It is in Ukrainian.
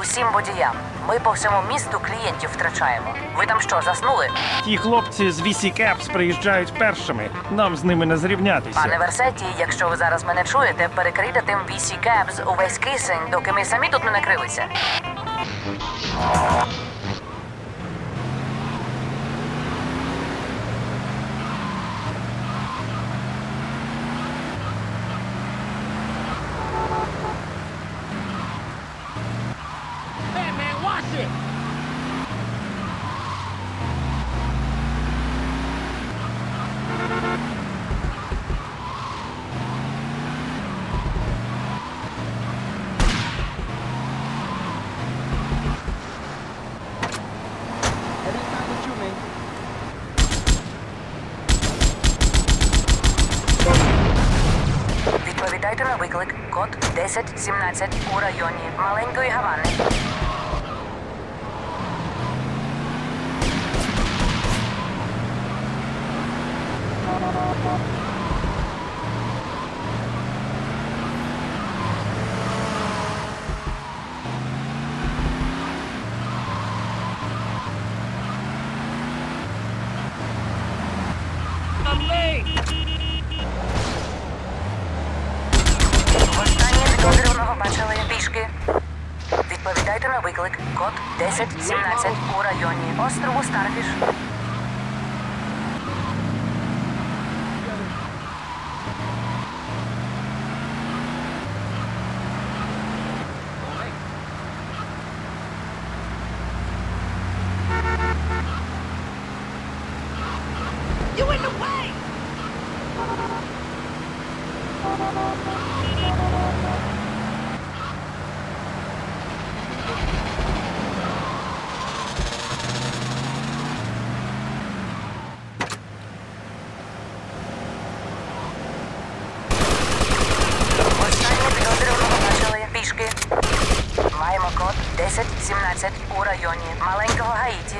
Усім водіям. Ми по всьому місту клієнтів втрачаємо. Ви там що, заснули? Ті хлопці з VC Caps приїжджають першими. Нам з ними не зрівнятися. Пане Версеті, якщо ви зараз мене чуєте, перекрийте тим VC Cabs увесь кисень, доки ми самі тут не накрилися. Відповідайте на виклик. Код 1017 у районі маленької Гавани. I'm late! Підозрюваного пішки. Відповідайте на виклик. Код 1017 у районі острову Старфіш. You in the way! 17 у районі Маленького Гаїті.